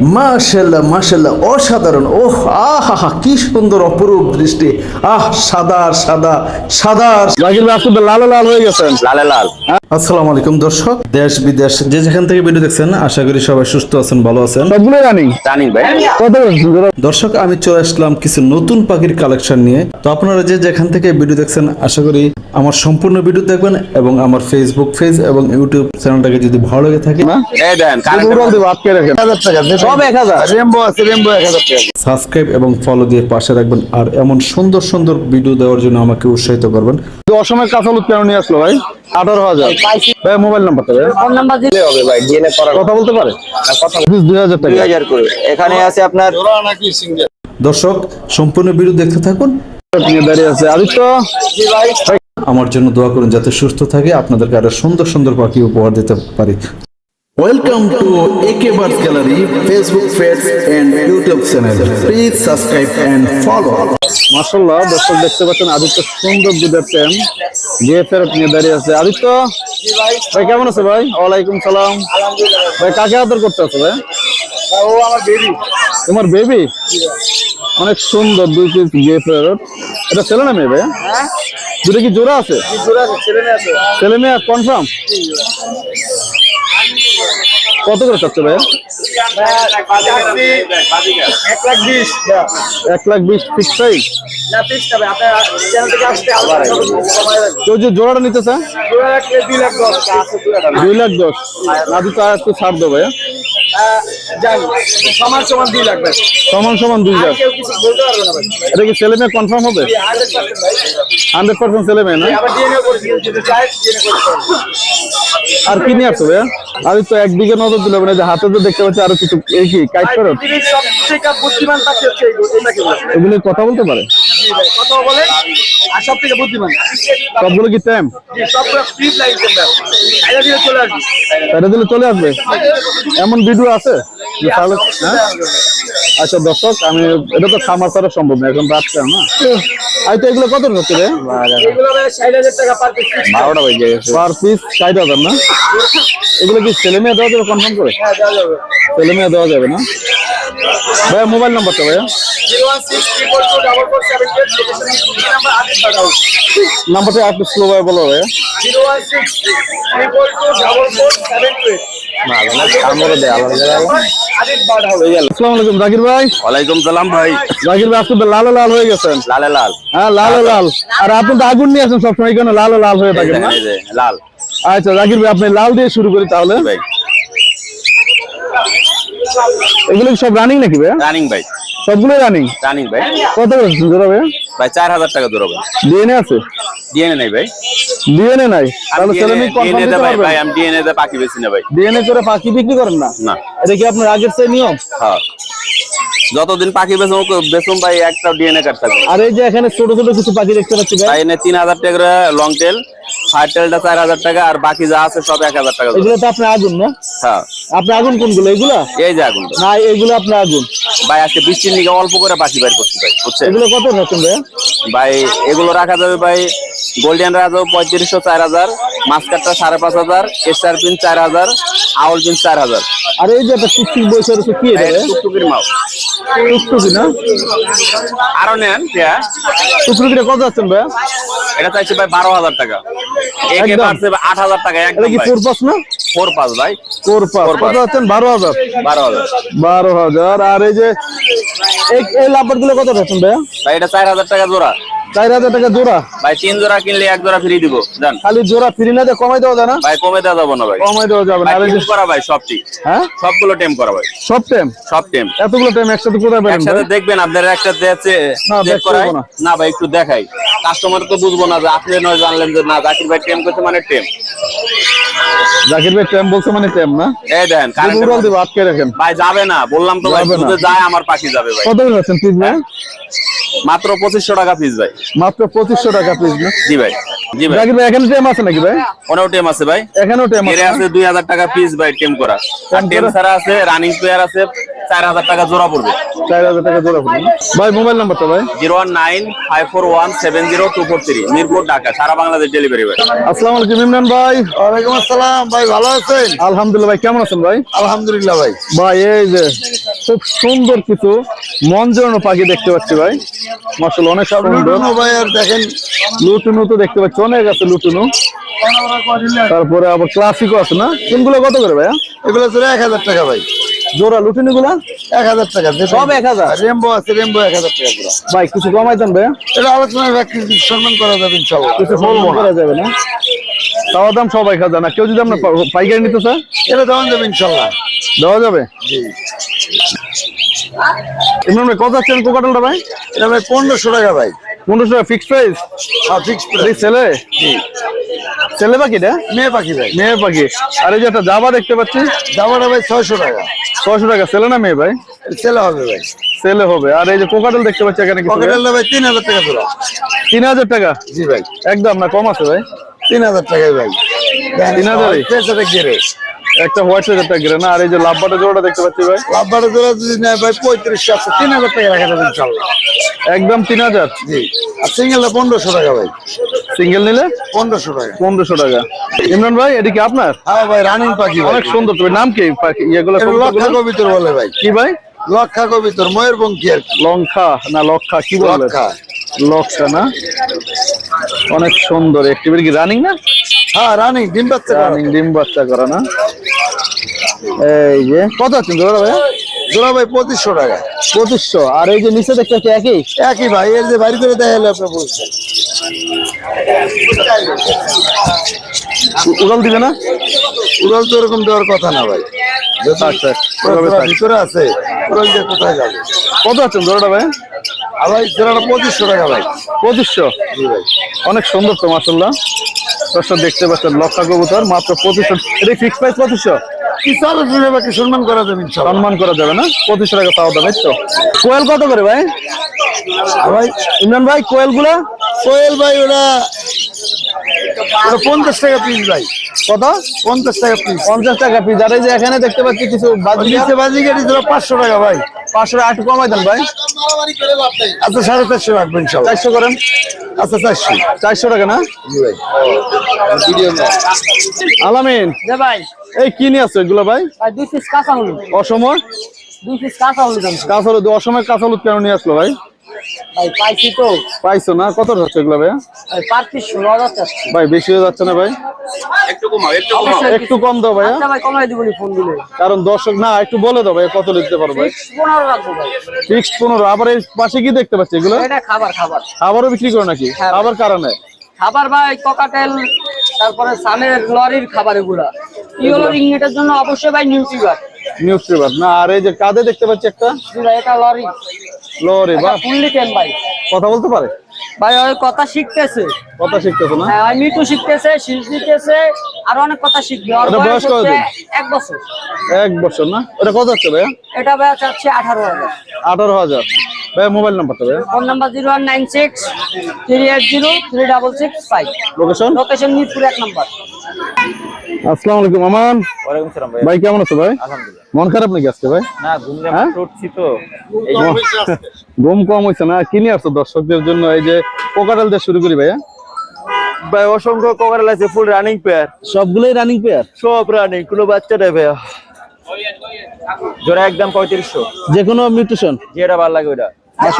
মাশাল্লাহ মাশাল্লাহ অসাধারণ। ওহ আহা হা কি সুন্দর অপরূপ দৃষ্টি। আহ সাদা সাদা সাদা লাল লাল হয়ে গেছেন। লালে লাল। আসসালামু আলাইকুম দর্শক। দেশ বিদেশ যে যেখান থেকে ভিডিও দেখছেন আশা করি সবাই সুস্থ আছেন ভালো আছেন। সবগুলো রানিং জানি ভাই। কত দর্শক আমি চলে আসলাম কিছু নতুন পাখির কালেকশন নিয়ে। তো আপনারা যে যেখান থেকে ভিডিও দেখছেন আশা করি আমার সম্পূর্ণ ভিডিও দেখবেন এবং আমার ফেসবুক পেজ এবং ইউটিউব চ্যানেলটাকে যদি ভালো লেগে থাকে সাবস্ক্রাইব এবং ফলো দিয়ে পাশে রাখবেন আর এমন সুন্দর সুন্দর ভিডিও দেওয়ার জন্য আমাকে উৎসাহিত করবেন। তো অসময় কাঁচা লুট কেন নিয়ে আসলো ভাই? আঠারো হাজার। ভাই মোবাইল নাম্বারটা ভাই। ফোন নাম্বার দিলে হবে ভাই ডিএনএ করার কথা বলতে পারে? দুই হাজার টাকা। দুই হাজার করে। এখানে আছে আপনার দর্শক সম্পূর্ণ ভিডিও দেখতে থাকুন। দাঁড়িয়ে আছে আদিত্য। আমার জন্য দোয়া করুন যাতে সুস্থ থাকে। আপনাদেরকে আরও সুন্দর সুন্দর পাখি উপহার দিতে পারি। Welcome to A K bird gallery Facebook page and YouTube channel please subscribe and follow মাসাল্লাহ দর্শক দেখতে পাচ্ছেন আদিত্য সুন্দর দুধের টেম গিয়ে ফেরত নিয়ে দাঁড়িয়ে আছে। আদিত্য ভাই কেমন আছে ভাই? ওয়ালাইকুম সালাম। ভাই কাকে আদর করতে আছে ভাই? ও আমার বেবি তোমার বেবি অনেক সুন্দর দুই পিস গিয়ে ফেরত। এটা ছেলে না মেয়ে ভাই? দুটো কি জোড়া আছে? জোড়া আছে ছেলে মেয়ে আছে। ছেলে মেয়ে কনফার্ম কত করে চাচ্ছে ভাই এক লাখ বিশ। ফিক্স প্রাইস কেউ যে জোড়াটা নিতে চান দুই লাখ দশ। দুই লাখ দশ। না তো আর একটু ছাড় দেবো ভাইয়া। সমান সমান দুই লাখ। সমান সমান দুই এটা কি ছেলে মেয়ে কনফার্ম হবে? হান্ড্রেড পার্সেন্ট ছেলে মেয়ে না? করে আর কি নিয়ে আসছে ভাইয়া? আমি তো একদিকে নজর দিলাম না যে হাতে তো দেখতে পাচ্ছি আরও কিছু এই কি পাখি বলে এগুলি কথা বলতে পারে? সবগুলো কি টাইম এটা দিলে চলে আসবে। এমন ভিডিও আছে? যে তাহলে হ্যাঁ? আচ্ছা দর্শক আমি এটা তো খামার ছাড়া সম্ভব না এখন রাত কেন? না আই তো এগুলো কত হচ্ছে রে? বারোটা বাজে পার পিস ষাট হাজার না? এগুলো কি ছেলে মেয়ে দেওয়া যাবে কনফার্ম করে? হ্যাঁ দেওয়া যাবে। ছেলে মেয়ে দেওয়া যাবে না? ভাইয়া মোবাইল নাম্বারটা ভাইয়া। নাম্বারটা একটু স্লো ভাই বলো ভাইয়া। Zero one six triple two double four seven two eight. Zakir ভাই। ওয়ালাইকুম সালাম ভাই। জাকির ভাই লাল লাল হয়ে গেছেন। লালে লাল। হ্যাঁ লাল। লাল। আর আপনি তো আগুন নিয়ে আসেন সবসময় কেন লাল লাল হয়ে থাকেন না? লাল। আচ্ছা জাকির ভাই আপনি লাল দিয়ে শুরু করি তাহলে। ভাই। এগুলো কি সব রানিং নাকি ভাই রানিং ভাই। সবগুলো রানিং রানিং ভাই। কত বলছেন জোড়া ভাই ভাই চার হাজার টাকা দূর হবে ডিএনএ আছে? ডিএনএ নেই ভাই। ডিএনএ নাই। তাহলে ছেলে মেয়ে কনফার্ম দিতে পারবেন ভাই আমি ডিএনএ তে পাখি বেশি না ভাই। ডিএনএ করে পাখি বিক্রি করেন না? না। এটা কি আপনার আগের সেই নিয়ম? হ্যাঁ। যতদিন পাখি বেচুম বেচুম ভাই একটা ডিএনএ কার্ড থাকবে আর এই যে এখানে ছোট ছোট কিছু পাখি দেখতে পাচ্ছি ভাই। তিন হাজার টাকা করে লং টেল ফাইভ টেলটা চার হাজার টাকা আর বাকি যা আছে সব এক হাজার টাকা এগুলো তো আপনার আগুন না? হ্যাঁ। আপনার আগুন কোনগুলো এগুলা? এই যে আগুন না এগুলো আপনার আগুন। ভাই আজকে বৃষ্টির নিকে অল্প করে পাখি বাইর করছি ভাই বুঝছেন? এগুলো কত রাখছেন ভাই ভাই এগুলো রাখা যাবে ভাই গোল্ডেন রাজাও পঁয়ত্রিশশো চার হাজার মাস্কারটা সাড়ে পাঁচ হাজার এসআর পিন চার হাজার আউল পিন চার হাজার আর এই যে একটা টুকটুক রয়েছে কি? টুকটুকির মাও টুকটুকি না? আরও নেন। টুকটুকিটা কত যাচ্ছেন ভাই এটা চাইছে ভাই বারো হাজার টাকা। একে। পারছে আট হাজার টাকা একদম কি ফোর পাস না? ফোর পাঁচ ভাই। Four pass. কত যাচ্ছেন? বারো হাজার। বারো হাজার। বারো হাজার। আর এই যে এই লাভবারগুলো কত যাচ্ছেন ভাই ভাই এটা চার হাজার টাকা জোড়া। চার হাজার টাকা জোড়া? ভাই তিন জোড়া কিনলে এক জোড়া ফ্রি দিব জান। খালি জোড়া ফ্রি না কমাই দেওয়া যায় না? ভাই কমে দেওয়া যাব না ভাই। কমাই দেওয়া যাবে না। টেম করা ভাই সবটি। হ্যাঁ? সবগুলো টেম করা ভাই। সব টেম সব টেম এতগুলো টাইম একসাথে কোথায় একসাথে দেখবেন আপনারা একটা দেখছে চেক করাই না। না ভাই একটু দেখাই। কাস্টমার তো বুঝব না যে আপনি নয় জানলেন যে না জাকির ভাই টেম করছে মানে টেম জাকির ভাই টাইম বলছে মানে টাইম না? এই দেন কারেন্ট উড়াল দিব আটকে রাখেন। ভাই যাবে না বললাম তো ভাই শুধু যায় আমার পাখি যাবে ভাই। কত করে যাচ্ছেন পিস ভাই? মাত্র পঁচিশশো টাকা পিস ভাই। মাত্র পঁচিশশো টাকা পিস না? জি ভাই জি ভাই। জাকির ভাই এখানে টাইম আছে নাকি ভাই? ওনাও টেম আছে ভাই। এখানেও এর আছে আছে দুই হাজার টাকা পিস ভাই টেম করা। আর টেম টেম ছাড়া আছে রানিং প্লেয়ার আছে চার হাজার টাকা জোড়া পড়বে। চার হাজার টাকা জোড়া পড়বে। ভাই মোবাইল নাম্বারটা ভাই? Zero one nine five four one seven zero two four three. Mirpur Dhaka. সারা বাংলাদেশ ডেলিভারি ভাই। আসসালামু আলাইকুম ইমরান ভাই। ওয়ালাইকুম আসসালাম ভাই ভালো আছেন? আলহামদুলিল্লাহ ভাই কেমন আছেন ভাই? আলহামদুলিল্লাহ ভাই। ভাই এই যে খুব সুন্দর কিছু মন জড়ানো পাখি দেখতে পাচ্ছি ভাই। মাসাল অনেক সুন্দর। ভাই আর দেখেন। লুটুনু তো দেখতে পাচ্ছি অনেক আছে লুটুনু। তারপরে আবার ক্লাসিকও আছে না? কোনগুলো কত করে ভাইয়া? এগুলো এক হাজার টাকা ভাই। জোড়া লুটুনি গুলা এক হাজার টাকা সব এক হাজার? রেমবো আছে রেমবো এক হাজার টাকা ভাই কিছু কমাই দেন ভাইয়া এটা আলোচনায় ব্যক্তি সম্মান করা যাবে ইনশাল্লাহ কিছু করা যাবে না? তাওয়া দাম সবাই খাজা না। কেউ যদি আপনার পাইকারি নিতে এটা দেওয়া যাবে ইনশাল্লাহ। দেওয়া যাবে? ইমরান ভাই কত আছেন কোকাটেলটা ভাই? এটা ভাই পনেরোশো টাকা ভাই। পনেরোশো টাকা ফিক্স প্রাইস হ্যাঁ ফিক্স এই ছেলে? ছেলে পাখি না মেয়ে পাখি ভাই। মেয়ে পাখি। আর এই যে একটা জাবা দেখতে পাচ্ছি। জামাটা ভাই ছয়শো টাকা। ছয়শো টাকা। ছেলে না মেয়ে ভাই? ছেলে হবে ভাই। ছেলে হবে। আর এই যে কোকাটেল দেখতে পাচ্ছি এখানে কিছু ভাই? তিন হাজার টাকা জোড়া তিন হাজার টাকা? জি ভাই। একদম না কম আছে ভাই? তিন হাজার টাকায় ভাই। তিন হাজার? পেছনে গেড়ে একটা হোয়াইট সাইজ একটা গ্রে না? আর এই যে লাভবাটা জোড়াটা দেখতে পাচ্ছি ভাই। লাভবারে জোড়া যদি নেয় ভাই পঁয়ত্রিশশো আছে তিন হাজার টাকা রাখা যাবে ইনশাল্লাহ। একদম তিন হাজার? জি। আর সিঙ্গেলটা পনেরোশো টাকা ভাই। সিঙ্গেল নিলে? পনেরোশো টাকা। পনেরোশো টাকা। ইমরান ভাই এটা কি আপনার? হ্যাঁ ভাই রানিং পাখি অনেক সুন্দর তবে নাম কি? পাখি এগুলো লক্ষা কবিতর বলে ভাই। কি ভাই? লক্ষা কবিতর ময়ূরপঙ্খী আর কি? লঙ্কা না লক্ষা কি বলে লক্ষা। লক্ষা না? অনেক সুন্দর। একটি কি রানিং না? হ্যাঁ রানিং ডিম বাচ্চা রানিং ডিম বাচ্চা করা না? এই যে কত আছেন জোড়া ভাই? জোড়া ভাই পঁচিশশো টাকা। পঁচিশশো। আর এই যে নিচে দেখতে একই? একই ভাই এর যে বাড়ি করে দেখালে আপনি বলছেন উ- উড়াল দিবে না? উড়াল তো এরকম দেওয়ার কথা না ভাই। আচ্ছা থাক। ভিতরে আছে উড়াল দিয়ে কোথায় যাবে? কত আছেন জোড়াটা ভাই? আর ভাই জোড়াটা পঁচিশশো টাকা ভাই। পঁচিশশো। অনেক সুন্দর তো মাসাল্লাহ দর্শক দেখতে পাচ্ছেন লক্ষা কবুতর মাত্র পঁচিশশো। এটা ফিক্স প্রাইস পঁচিশশো? সম্মান করা যাবে সম্মান করা যাবে না? পঁচিশশো টাকা পাওয়া যাবে তো? কোয়েল কত করে ভাই? ভাই ইমরান ভাই কোয়েলগুলা কোয়েল ভাই ওরা পঞ্চাশ টাকা পিস ভাই। কত? পঞ্চাশ টাকা পিস পঞ্চাশ টাকা পিস আর এই যে এখানে দেখতে পাচ্ছি কিছু বাজি গাড়ি পাঁচশো টাকা ভাই। পাঁচশো আট কমাই দেন ভাই। আচ্ছা সাড়ে চারশো করেন। আচ্ছা চারশো। চারশো টাকা না? আলামিন ভাই। এই কি নিয়ে আসছো এগুলো ভাই? ভাই দুই পিস কাঁচা হলুদ। অসময় দুই পিস কাঁচা হলুদ আনছি। কাঁচা হলুদ অসময় কাঁচা হলুদ কেন নিয়ে আসলো ভাই? ভাই পাইছি তো। পাইছো না? কত হচ্ছে এগুলো ভাই ভাই ষোলো হাজার ভাই বেশি হয়ে যাচ্ছে না ভাই? একটু কমাও একটু কমাও। একটু কম দাও আচ্ছা ভাই কমাই দিব ফোন দিলে। কারণ দর্শক না একটু বলে দাও ভাই কত লিখতে পারো ভাই? রাখব ফিক্সড আবার এই পাশে কি দেখতে পাচ্ছি এগুলো? এটা খাবার খাবার। খাবারও বিক্রি করো নাকি? হ্যাঁ। আবার কারণে খাবার ভাই ককাটেল তারপরে সানের লরির খাবার এগুলা। ইয়েলো রিংনেটের জন্য অবশ্যই ভাই নিউট্রিবার নিউজ পেপার না আর এই যে কাঁধে দেখতে পাচ্ছি একটা? এটা লরি। লরি বা ফুললি টেন ভাই? কথা বলতে পারে? ভাই ওই কথা শিখতেছে। কথা শিখতেছো না? হ্যাঁ মিটু শিখতেছে শিল দিতেছে আর অনেক কথা শিখবে। ওর বয়স? হচ্ছে এক বছর। এক বছর না? এটা কত হচ্ছে ভাইয়া? এটা ভাই আঠারো হাজার। আঠারো হাজার। মোবাইল নাম্বারটা ভাইয়া? Phone number zero one nine six three eight zero three double six five. Location location Mirpur এক নম্বর। আসসালামু আলাইকুম আমান। ওয়ালাইকুম সালাম ভাই ভাই কেমন আছো ভাই? আলহামদুলিল্লাহ। মন খারাপ নাকি আজকে ভাই? না ঘুমলে হ্যাঁ? উঠছি তো। এই ঘুম কম হয়েছে না? কি নিয়ে আসছো দর্শকদের জন্য? এই যে কোকাটাল দিয়ে শুরু করি ভাইয়া। ভাই অসংখ্য কভার আছে ফুল রানিং পেয়ার সবগুলোই রানিং পেয়ার সব রানিং কোনো বাচ্চা নেই ভাইয়া। জোড়া একদম পঁয়ত্রিশশো। যে কোনো মিউটেশন যেটা ভালো লাগে ওটা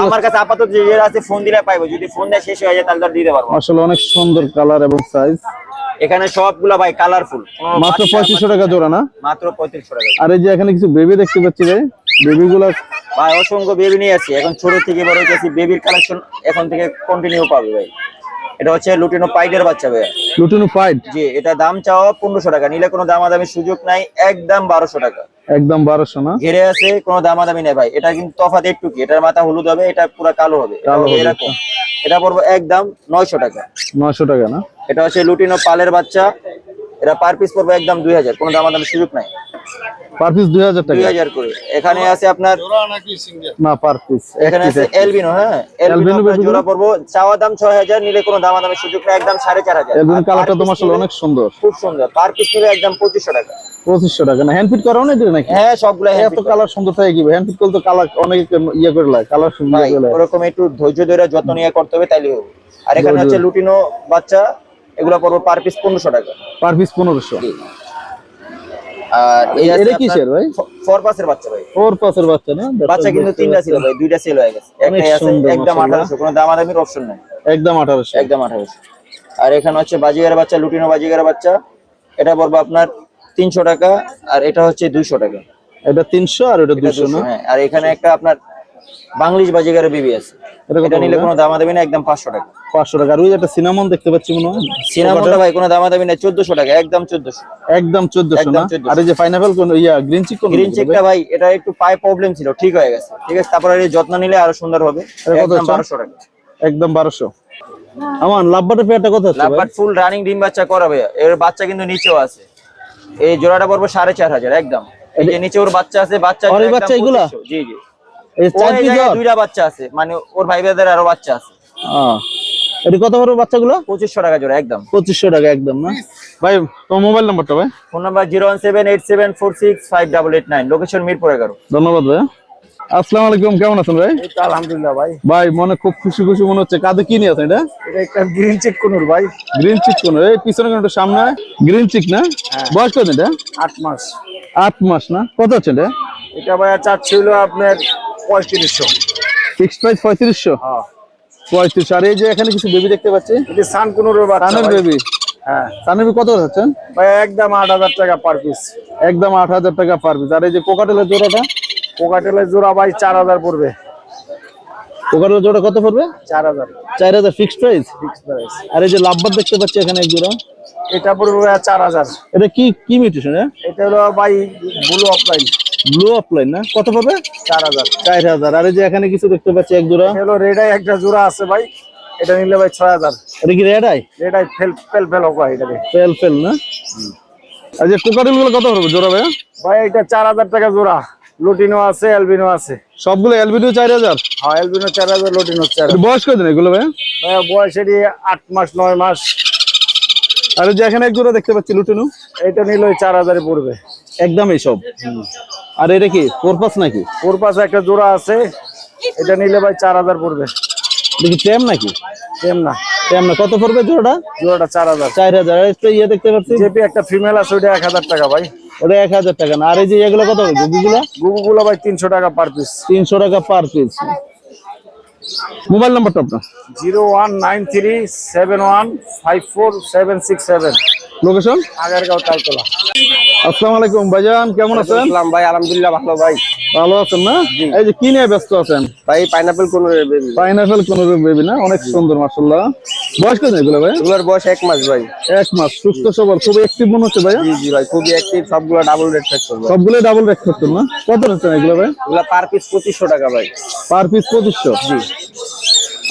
আমার কাছে আপাতত যে আছে ফোন দিলে পাইবো। যদি ফোন দেয় শেষ হয়ে যায় তাহলে দিতে পারব। আসলে অনেক সুন্দর কালার এবং সাইজ এখানে সবগুলা ভাই কালারফুল মাত্র পঁয়ত্রিশশো টাকা জোড়া না? মাত্র পঁয়ত্রিশশো টাকা আর এই যে এখানে কিছু বেবি দেখতে পাচ্ছি ভাই বেবি গুলা ভাই অসংখ্য বেবি নিয়ে আসছি। এখন ছোট থেকে বড় হইতেছি বেবির কালেকশন এখন থেকে কন্টিনিউ পাবে ভাই। এটা হচ্ছে লুটিনো পাইডের বাচ্চা ভাই। লুটিনো ফাইট জি এটা দাম চাওয়া পনেরোশো টাকা। নিলে কোনো দামাদামির সুযোগ নাই একদম বারোশো টাকা। একদম বারোশো না? ঘিরে আছে কোনো দামাদামি নেই ভাই। এটা কিন্তু তফাৎ একটু কি এটার মাথা হলুদ হবে এটা পুরো কালো হবে। কালো হবে হবে, এরকম। এটা পড়ব একদম নয়শো টাকা। নয়শো টাকা না? এটা হচ্ছে লুটিনো পালের বাচ্চা। এটা পার পিস পড়বে একদম দুই হাজার। কোনো দামাদামির সুযোগ নাই। পার পিস দুই হাজার দুই টাকা হাজার করে। এখানে আছে আপনার না পার পিস। এখানে আছে এলবিনো হ্যাঁ? এলবিনো জোড়া পড়ব চাওয়া দাম ছয় হাজার নিলে কোনো দামাদামের সুযোগ নেই একদম সাড়ে চার হাজার। এলবিন আর কালারটা তো piece অনেক সুন্দর। খুব সুন্দর। পার পিস নিলে একদম পঁচিশশো টাকা। পঁচিশশো টাকা। না হ্যান্ড ফিট করাও না এটা নাকি? হ্যাঁ সবগুলো এত কালার সুন্দর থাকে কি হ্যান্ড ফিট করলে তো কালার অনেক ইয়ে করে লাগে কালার সুন্দর করে লাগে। ওরকম একটু ধৈর্য ধরে যত্ন নিয়ে করতে হবে তাইলে হবে। আর এখানে হচ্ছে লুটিনো বাচ্চা এগুলো পড়ব পার পিস পনেরোশো টাকা। পার পিস পনেরোশো। আর এই এটা কিসের ভাই? ফর পাসের বাচ্চা ভাই। ফোর পাসের বাচ্চা না? বাচ্চা কিন্তু তিনটা ছিল ভাই দুইটা সেল হয়ে গেছে একটাই আছে একদম মাশাআল্লাহ। আঠারোশো কোনো দামাদামির অপশন নাই। একদম আঠারোশো। একদম আঠারোশো। আর এখানে হচ্ছে বাজিগার বাচ্চা লুটিনো বাজিগার বাচ্চা। এটা পড়ব আপনার তিনশো টাকা আর এটা হচ্ছে দুইশো টাকা। এটা তিনশো আর এটা এটা দুশো 200, না হ্যাঁ। আর এখানে একটা আপনার বাংলিশ বাজিগারের বিবি আছে। এটা নিলে? কোনো দামাদামি না একদম পাঁচশো টাকা। পাঁচশো টাকা। আর ওই একটা সিনামন দেখতে পাচ্ছি মনে হয়? সিনামনটা ভাই কোনো দামাদামি নাই চোদ্দশো টাকা একদম চোদ্দশো। একদম চোদ্দশো না? আর এই যে পাইনাপেল কোন ইয়া গ্রিন চিক কোন গ্রিন চেকটা ভাই? এটা একটু পায়ে প্রবলেম ছিল ঠিক হয়ে গেছে। ঠিক আছে তারপরে এর যত্ন নিলে আরও সুন্দর হবে। একদম? বারোশো টাকা। একদম বারোশো। আমার লাভবাটের পেয়ারটা কত ভাই? লাভবাট ফুল রানিং ডিম বাচ্চা করাবে এর বাচ্চা কিন্তু নিচেও আছে। এই জোড়াটা পড়ব সাড়ে চার হাজার একদম। এই যে নিচে ওর বাচ্চা আছে বাচ্চা বাচ্চা এগুলা? জি জি। দুইটা বাচ্চা আছে। মানে ওর ভাই ভাইদের আরও বাচ্চা আছে। এটা কত বড় বাচ্চাগুলো? পঁচিশশো টাকা জোড়া একদম। পঁচিশশো টাকা একদম না? ভাই তোমার মোবাইল নাম্বারটা ভাই? Phone number zero one seven eight seven four six five double eight nine. Location Mirpur এগারো ধন্যবাদ ভাই। আসসালামু আলাইকুম কেমন আছেন ভাই? আলহামদুলিল্লাহ ভাই। ভাই মনে খুব খুশি খুশি মনে হচ্ছে। কাঁধে কি নিয়ে আছেন এটা? এটা একটা গ্রিন চেক কোনুর ভাই। গ্রিন চিক কোন এই পিছনে কোন সামনে গ্রিন চিক না? বয়স কত এটা? আট মাস। আট মাস না? কত হচ্ছে এটা? এটা ভাই চাচ্ছিল আপনার পঁয়ত্রিশশো। ফিক্সড প্রাইস পঁয়ত্রিশশো? হ্যাঁ। পঁয়ত্রিশ আর এই যে এখানে কিছু বেবি দেখতে পাচ্ছি? এটা সান কোনুর বাচ্চা বেবি হ্যাঁ। বেবি কত হচ্ছেন ভাই একদম আট হাজার টাকা পার পিস একদম আট হাজার টাকা পার পিস আর এই যে কোকাটেলের জোড়াটা? কোকাটেলের জোড়া ভাই চার হাজার পড়বে। কোকাটেলের জোড়া কত পড়বে? চার হাজার। চার হাজার ফিক্সড প্রাইস ফিক্স প্রাইস আর এই যে লাভবার দেখতে পাচ্ছি এখানে এক জোড়া। এটা পড়বে চার হাজার। এটা কি কি মিউটেশন এটা হলো ভাই ব্লু অফলাইন ব্লু অফলাইন না? কত পাবে? চার হাজার। চার হাজার। আর এই যে এখানে কিছু দেখতে পাচ্ছি এক জোড়া? হলো রেডাই একটা জোড়া আছে ভাই। এটা নিলে ভাই ছয় হাজার। এটা কি red eye fail fail fail ভাই এটাকে ফেল ফেল না? আর যে কোকাটেলগুলো কত পড়বে জোড়া ভাইয়া? ভাই এটা চার হাজার টাকা জোড়া। লুটিনো আছে এলবিনো আছে। সবগুলো এলবিডিও চার হাজার? হ্যাঁ এলবিনো চার হাজার লুটিনো চার বয়স কত এগুলো ভাইয়া? হাজার বয়স এটি আট মাস নয় মাস। আর যে এখানে এক জোড়া দেখতে পাচ্ছি লুটেনু এটা নিলে চার হাজারে পড়বে। একদম এইসব আর এটা কি পোরপাস নাকি? ওর পাশে একটা জোড়া আছে এটা নিলে ভাই চার হাজার পড়বে। দেখি টেম নাকি? না। টেম না। কত পড়বে জোড়াটা? জোড়াটা চার হাজার। চার হাজার। একটা ইয়ে দেখতে পাচ্ছি। জেপি একটা ফিমেল আছে ওইটা এক হাজার টাকা ভাই। ওটা এক হাজার টাকা না। আর এই যে এগুলো কত গুগুগুলো গুগুগুলো ভাই তিনশো টাকা পার পিস তিনশো টাকা পার পিস মোবাইল নাম্বারটা আপনার? Zero one nine three seven one five four seven six seven. Location? Agargaon Taltala. আসসালামু আলাইকুম ভাইজান কেমন আছেন? ভাই আলহামদুলিল্লাহ ভালো ভাই। ভালো আছেন না? এই যে কি নিয়ে ব্যস্ত আছেন? ভাই পাইনাপেল কোন পাইনাপেল কোন বেবি না অনেক সুন্দর মাশাআল্লাহ। বয়স কত এগুলো ভাই? এগুলোর বয়স এক মাস ভাই। এক মাস সুস্থ সবল খুব অ্যাক্টিভ মনে হচ্ছে ভাইয়া? জি জি ভাই খুবই অ্যাক্টিভ সবগুলো ডাবল রেট ফ্যাক্ট করবে সবগুলো ডাবল রেট করতেন না? কত হচ্ছেন এগুলো ভাই? এগুলো পার পিস পঁচিশশো টাকা ভাই। পার পিস পঁচিশশো? জি।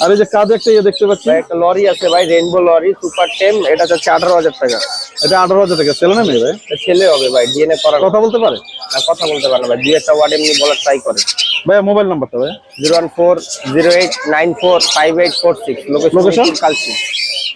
আর এই যে কাজ একটা ইয়ে দেখতে পাচ্ছি। একটা লরি আছে ভাই রেইনবো লরি সুপার টেম এটা হচ্ছে আঠারো হাজার টাকা। এটা আঠারো হাজার টাকা। ছেলে না মেয়ে ভাই? ছেলে হবে ভাই ডিএনএ করা কথা বলতে পারে? না কথা বলতে পারে না ভাই দুই একটা ওয়ার্ড এমনি বলার ট্রাই করে। ভাইয়া মোবাইল নাম্বারটা ভাই? Zero one four zero eight nine four five eight four six? Location Kalshi